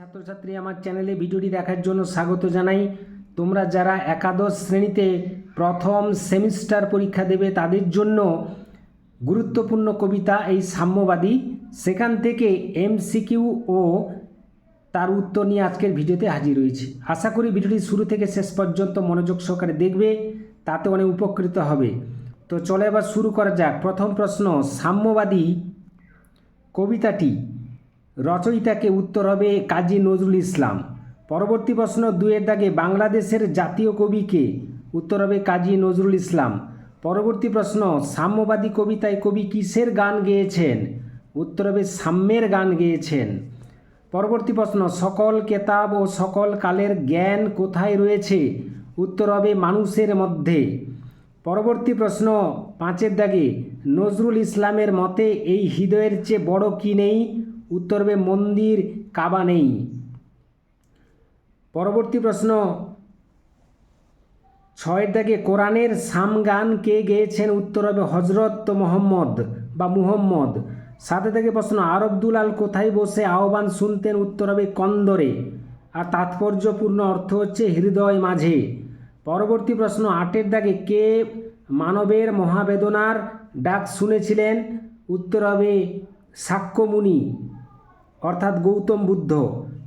ছাত্রছাত্রী আমার চ্যানেলে ভিডিওটি দেখার জন্য স্বাগত জানাই। তোমরা যারা একাদশ শ্রেণীতে প্রথম সেমিস্টার পরীক্ষা দেবে, তাদের জন্য গুরুত্বপূর্ণ কবিতা এই সাম্যবাদী। সেখান থেকে এমসিকিউ ও তার উত্তর নিয়ে আজকের ভিডিওতে হাজির হয়েছি। আশা করি ভিডিওটি শুরু থেকে শেষ পর্যন্ত মনোযোগ সহকারে দেখবে, তাতে অনেক উপকৃত হবে। তো চলে এবার শুরু করা যাক। প্রথম প্রশ্ন, সাম্যবাদী কবিতাটি রচয়িতাকে উত্তর হবে কাজী নজরুল ইসলাম। পরবর্তী প্রশ্ন দুয়ের দাগে বাংলাদেশের জাতীয় কবিকে উত্তর হবে কাজী নজরুল ইসলাম। পরবর্তী প্রশ্ন, সাম্যবাদী কবিতায় কবি কিসের গান গেয়েছেন? উত্তর হবে সাম্যের গান গেয়েছেন। পরবর্তী প্রশ্ন, সকল কেতাব ও সকল কালের জ্ঞান কোথায় রয়েছে? উত্তর হবে মানুষের মধ্যে। পরবর্তী প্রশ্ন পাঁচের দাগে, নজরুল ইসলামের মতে এই হৃদয়ের চেয়ে বড় কি নেই? উত্তর হবে মন্দির কাবা নেই। পরবর্তী প্রশ্ন, ছয়ের দাগে কোরআনের সাম গান কে গেয়েছেন? উত্তর হবে হজরত মোহাম্মদ বা মুহম্মদ। সাথে থেকে প্রশ্ন, আরব দুলাল কোথায় বসে আহ্বান শুনতেন? উত্তর হবে কন্দরে। আর তাৎপর্যপূর্ণ অর্থ হচ্ছে হৃদয় মাঝে। পরবর্তী প্রশ্ন, আটের দাগে কে মানবের মহাবেদনার ডাক শুনেছিলেন? উত্তর হবে সাক্ষ্যমুনি। অর্থাৎ গৌতম বুদ্ধ।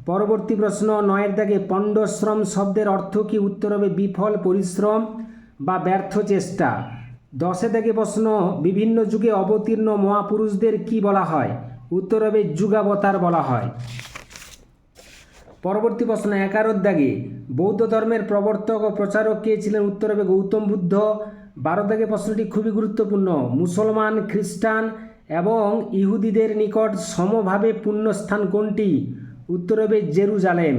পরবর্তী প্রশ্ন, নয়ের দাগে পণ্ডশ্রম শব্দের অর্থ কি? উত্তর হবে বিফল, পরিশ্রম বা ব্যর্থ চেষ্টা। দশে থেকে প্রশ্ন, বিভিন্ন যুগে অবতীর্ণ মহাপুরুষদের কি বলা হয়? উত্তর হবে যুগাবতার বলা হয়। পরবর্তী প্রশ্ন এগারোর দাগে বৌদ্ধ ধর্মের প্রবর্তক ও প্রচারক কে ছিলেন? উত্তর হবে গৌতম বুদ্ধ। বারো দাগে প্রশ্নটি খুবই গুরুত্বপূর্ণ। মুসলমান, খ্রিস্টান এবং ইহুদিদের নিকট সমভাবে পুণ্যস্থান কোনটি? উত্তর হবে জেরুজালেম।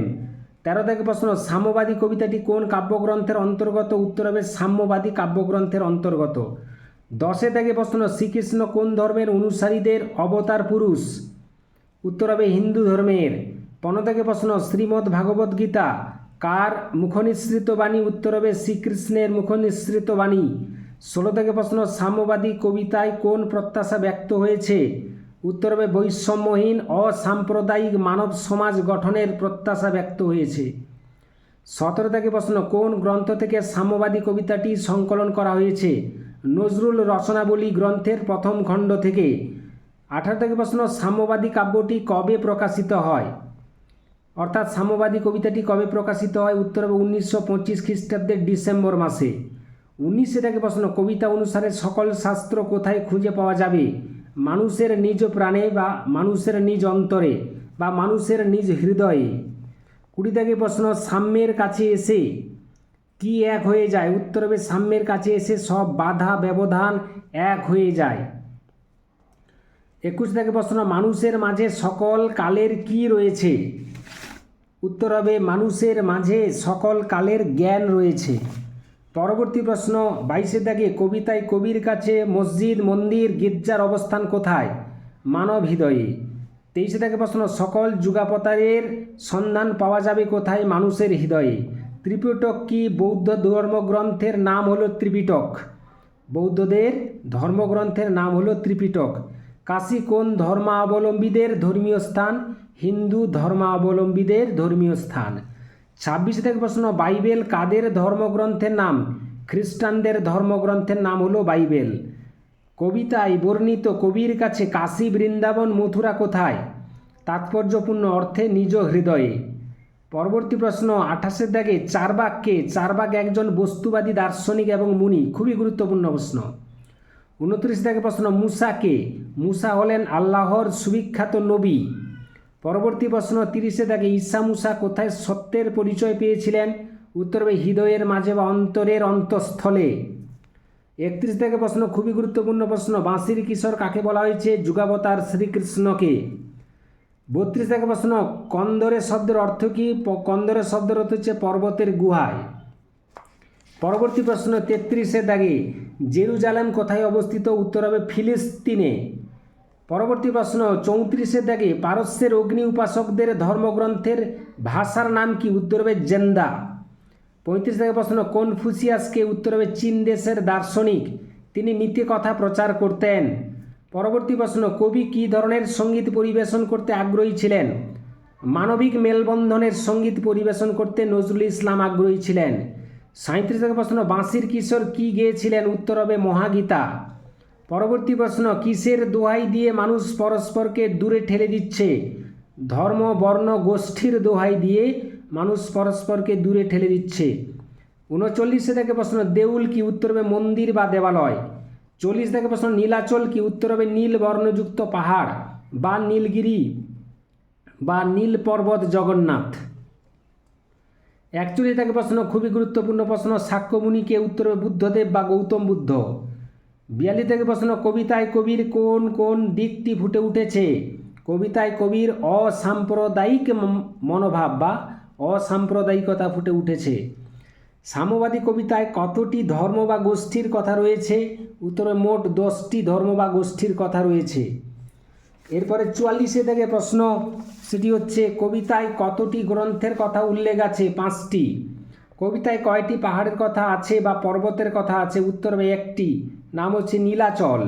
তেরো থেকে প্রশ্ন, সাম্যবাদী কবিতাটি কোন কাব্যগ্রন্থের অন্তর্গত? উত্তর হবে সাম্যবাদী কাব্যগ্রন্থের অন্তর্গত। দশে থেকে প্রশ্ন, শ্রীকৃষ্ণ কোন ধর্মের অনুসারীদের অবতার পুরুষ? উত্তর হবে হিন্দু ধর্মের। পনেরো থেকে প্রশ্ন, শ্রীমদ্ ভাগবত গীতা কার মুখনিসৃত বাণী? উত্তর হবে শ্রীকৃষ্ণের মুখনিসৃত বাণী। ষোলো থেকে প্রশ্ন, সাম্যবাদী কবিতায় কোন প্রত্যাশা ব্যক্ত হয়েছে? উত্তর হবে, বৈষম্যহীন, অসাম্প্রদায়িক মানব সমাজ গঠনের প্রত্যাশা ব্যক্ত হয়েছে। সতেরো থেকে প্রশ্ন, কোন গ্রন্থ থেকে সাম্যবাদী কবিতাটি সংকলন করা হয়েছে? নজরুল রচনাবলী গ্রন্থের প্রথম খণ্ড থেকে। আঠারো থেকে প্রশ্ন, সাম্যবাদী কাব্যটি কবে প্রকাশিত হয়? অর্থাৎ সাম্যবাদী কবিতাটি কবে প্রকাশিত হয়? উত্তর হবে, উনিশশো পঁচিশ খ্রিস্টাব্দের ডিসেম্বর মাসে। উনিশে থেকে প্রশ্ন, কবিতা অনুসারে সকল শাস্ত্র কোথায় খুঁজে পাওয়া যাবে? মানুষের নিজ প্রাণে বা মানুষের নিজ অন্তরে বা মানুষের নিজ হৃদয়ে? কুড়ি থেকে প্রশ্ন, সাম্যের কাছে এসে কি এক হয়ে যায়? উত্তর হবে, সাম্যের কাছে এসে সব বাধা, ব্যবধান এক হয়ে যায়। একুশ থেকে প্রশ্ন, মানুষের মাঝে সকল কালের কি রয়েছে? উত্তর হবে, মানুষের মাঝে সকল কালের জ্ঞান রয়েছে। পরবর্তী প্রশ্ন, বাইশে দাগে কবিতায় কবির কাছে মসজিদ, মন্দির, গির্জার অবস্থান কোথায়? মানব হৃদয়ে তেইশে থেকে প্রশ্ন, সকল যুগাপতারের সন্ধান পাওয়া যাবে কোথায়? মানুষের হৃদয়ে। ত্রিপিটক কি বৌদ্ধ ধর্মগ্রন্থের নাম হলো ত্রিপিটক? বৌদ্ধদের ধর্মগ্রন্থের নাম হলো ত্রিপিটক। কাশী কোন ধর্মাবলম্বীদের ধর্মীয় স্থান? হিন্দু ধর্মাবলম্বীদের ধর্মীয় স্থান। ছাব্বিশে থেকে প্রশ্ন, বাইবেল কাদের ধর্মগ্রন্থের নাম? খ্রিস্টানদের ধর্মগ্রন্থের নাম হলো বাইবেল। কবিতায় বর্ণিত কবির কাছে কাশী, বৃন্দাবন, মথুরা কোথায়? তাৎপর্যপূর্ণ অর্থে নিজ হৃদয়ে। পরবর্তী প্রশ্ন, আঠাশের দাগে চারবাককে চারবাক একজন বস্তুবাদী, দার্শনিক এবং মুনি, খুবই গুরুত্বপূর্ণ প্রশ্ন। উনত্রিশ থেকে প্রশ্ন মুসাকে মুসা হলেন আল্লাহর সুবিখ্যাত নবী। পরবর্তী প্রশ্ন তিরিশে দাগে ঈসা মুসা কোথায় সত্যের পরিচয় পেয়েছিলেন? উত্তর হবে, হৃদয়ের মাঝে বা অন্তরের অন্তঃস্থলে। একত্রিশ থেকে প্রশ্ন, খুবই গুরুত্বপূর্ণ প্রশ্ন, বাঁশির কিশোর কাকে বলা হয়েছে? যুগাবতার শ্রীকৃষ্ণকে। বত্রিশ থেকে প্রশ্ন, কন্দরের শব্দের অর্থ কি? কন্দরের শব্দের অর্থ হচ্ছে পর্বতের গুহায়। পরবর্তী প্রশ্ন তেত্রিশে দাগে, জেরুজালেম কোথায় অবস্থিত? উত্তর হবে, ফিলিস্তিনে। পরবর্তী প্রশ্ন, চৌত্রিশে দাগে পারস্যের অগ্নি উপাসকদের ধর্মগ্রন্থের ভাষার নাম কি? উত্তর হবে জেন্দা। পঁয়ত্রিশ থেকে প্রশ্ন, কনফুসিয়াসকে উত্তর হবে চীন দেশের দার্শনিক। তিনি নীতি কথা প্রচার করতেন। পরবর্তী প্রশ্ন, কবি কী ধরনের সংগীত পরিবেশন করতে আগ্রহী ছিলেন? মানবিক মেলবন্ধনের সংগীত পরিবেশন করতে নজরুল ইসলাম আগ্রহী ছিলেন। সাঁত্রিশ থেকে প্রশ্ন, বাঁশির কিশোর কি গেয়েছিলেন? উত্তর হবে মহাগীতা। পরবর্তী প্রশ্ন, কিসের দোহাই দিয়ে মানুষ পরস্পরকে দূরে ঠেলে দিচ্ছে? ধর্ম, বর্ণ, গোষ্ঠীর দোহাই দিয়ে মানুষ পরস্পরকে দূরে ঠেলে দিচ্ছে। উনচল্লিশে থেকে প্রশ্ন, দেউল কি উত্তর হবে মন্দির বা দেবালয়? চল্লিশ থেকে প্রশ্ন, নীলাচল কি উত্তর হবে নীল বর্ণযুক্ত পাহাড় বা নীলগিরি বা নীল পর্বত জগন্নাথ? একচল্লিশ থেকে প্রশ্ন, খুবই গুরুত্বপূর্ণ প্রশ্ন সাক্ষ্যমুনিকে উত্তর হবে বুদ্ধদেব বা গৌতম বুদ্ধ? বিয়াল্লিশ থেকে প্রশ্ন, কবিতায় কবির কোন কোন দিকটি ফুটে উঠেছে? কবিতায় কবির অসাম্প্রদায়িক মনোভাব বা অসাম্প্রদায়িকতা ফুটে উঠেছে। সাম্যবাদী কবিতায় কতটি ধর্ম বা গোষ্ঠীর কথা রয়েছে? উত্তরে মোট দশটি ধর্ম বা গোষ্ঠীর কথা রয়েছে। এরপরে চুয়াল্লিশে থেকে প্রশ্ন, সেটি হচ্ছে, কবিতায় কতটি গ্রন্থের কথা উল্লেখ আছে? পাঁচটি। কবিতায় কয়টি পাহাড়ের কথা আছে বা পর্বতের কথা আছে? উত্তর একটি। নাম হচ্ছে নীলাচল।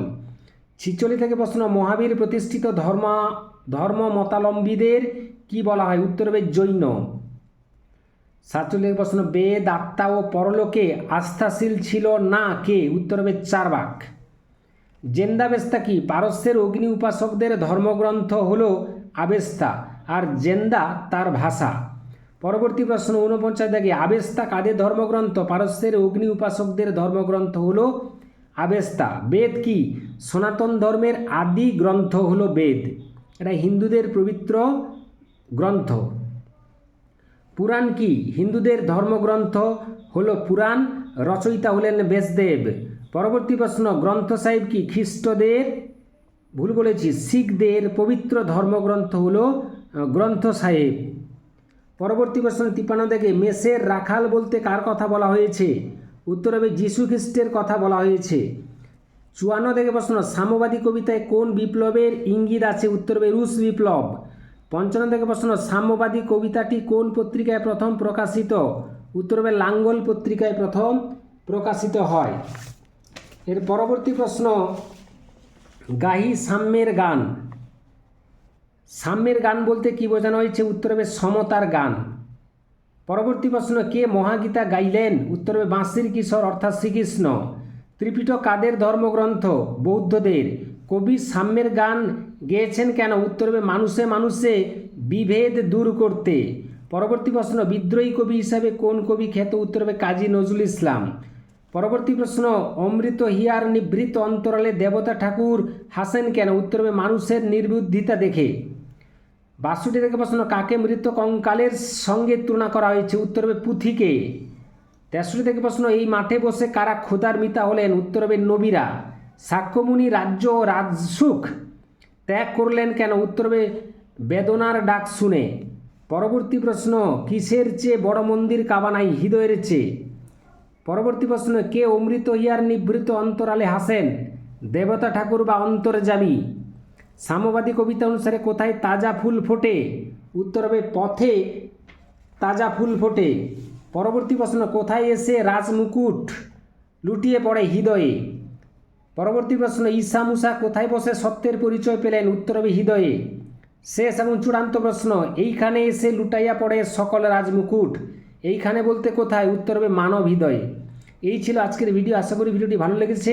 ছিচল্লিশ থেকে প্রশ্ন, মহাবীর প্রতিষ্ঠিত ধর্ম ধর্ম মতালম্বীদের কি বলা হয়? উত্তর হবে জৈন। সাতচল্লিশ প্রশ্ন, বেদ, আত্মা ও পরলোকে আস্থাশীল ছিল না কে? উত্তর হবে চারবাক। জেন্দাবেস্তা কি? পারস্যের অগ্নি উপাসকদের ধর্মগ্রন্থ হল আবেস্তা, আর জেন্দা তার ভাষা। পরবর্তী প্রশ্ন, ঊনপঞ্চাশ দেখে, আবেস্তা কাদের ধর্মগ্রন্থ? পারস্যের অগ্নি উপাসকদের ধর্মগ্রন্থ হল আবেস্তা, বেদ কি? সনাতন ধর্মের আদি গ্রন্থ হলো বেদ। এটা হিন্দুদের পবিত্র গ্রন্থ। পুরাণ কি? হিন্দুদের ধর্মগ্রন্থ হলো পুরাণ। রচয়িতা হলেন ব্যাসদেব পরবর্তী প্রশ্ন, গ্রন্থ সাহেব কি খ্রিস্টদের? ভুল বলেছি, শিখদের পবিত্র ধর্মগ্রন্থ হলো গ্রন্থ সাহেব। পরবর্তী প্রশ্ন, তিপ্পান্ন থেকে মেসের রাখাল বলতে কার কথা বলা হয়েছে? উত্তর হবে, যীশু খ্রিস্টের কথা বলা হয়েছে। চুয়ান্ন থেকে প্রশ্ন, সাম্যবাদী কবিতায় কোন বিপ্লবের ইঙ্গিত আছে? উত্তর হবে, রুশ বিপ্লব। পঞ্চান্ন থেকে প্রশ্ন, সাম্যবাদী কবিতাটি কোন পত্রিকায় প্রথম প্রকাশিত? উত্তর হবে, লাঙ্গল পত্রিকায় প্রথম প্রকাশিত হয়। এর পরবর্তী প্রশ্ন, গাহি সাম্যের গান। সাম্যের গান বলতে কি বোঝানো হয়েছে? উত্তর হবে, সমতার গান। পরবর্তী প্রশ্ন, কে মহাগীতা গাইলেন? উত্তর হবে বাঁশির কিশোর অর্থাৎ শ্রীকৃষ্ণ। ত্রিপিটক কাদের ধর্মগ্রন্থ, বৌদ্ধদের। কবি সাম্যের গান গেয়েছেন কেন? উত্তর হবে মানুষে মানুষে, বিভেদ দূর করতে। পরবর্তী প্রশ্ন, বিদ্রোহী কবি হিসাবে কোন কবি খ্যাত? উত্তর হবে কাজী নজরুল ইসলাম। পরবর্তী প্রশ্ন, অমৃত হিয়ার নিভৃত অন্তরালে দেবতা ঠাকুর হাসেন কেন? উত্তর হবে মানুষের নির্বুদ্ধিতা দেখে। বাষট্টি থেকে প্রশ্ন কাকে মৃত কঙ্কালের সঙ্গে তুলনা করা হয়েছে? উত্তর হবে পুথিকে। তেষট্টি থেকে প্রশ্ন এই মাঠে বসে কারা ক্ষুধার মিতা হলেন? উত্তর হবে নবীরা। সাক্ষ্যমুনি রাজ্য ও রাজসুখ ত্যাগ করলেন কেন? উত্তর হবে বেদনার ডাক শুনে। পরবর্তী প্রশ্ন, কিসের চেয়ে বড় মন্দির কাবানাই হৃদয়ের চেয়ে? পরবর্তী প্রশ্ন, কে অমৃত হিয়ার নিভৃত অন্তরালে হাসেন? দেবতা ঠাকুর বা অন্তর্যামী? সাম্যবাদী কবিতা অনুসারে কোথায় তাজা ফুল ফোটে? উত্তর হবে, পথে তাজা ফুল ফোটে। পরবর্তী প্রশ্ন, কোথায় এসে রাজমুকুট লুটিয়ে পড়ে হৃদয়ে? পরবর্তী প্রশ্ন, ঈশা মুসা কোথায় বসে সত্যের পরিচয় পেলেন? উত্তর হবে, হৃদয়ে। শেষ এবং চূড়ান্ত প্রশ্ন, এইখানে এসে লুটাইয়া পড়ে সকল রাজমুকুট এইখানে বলতে কোথায়? উত্তর হবে, মানব হৃদয়ে। এই ছিল আজকের ভিডিও। আশা করি ভিডিওটি ভালো লেগেছে।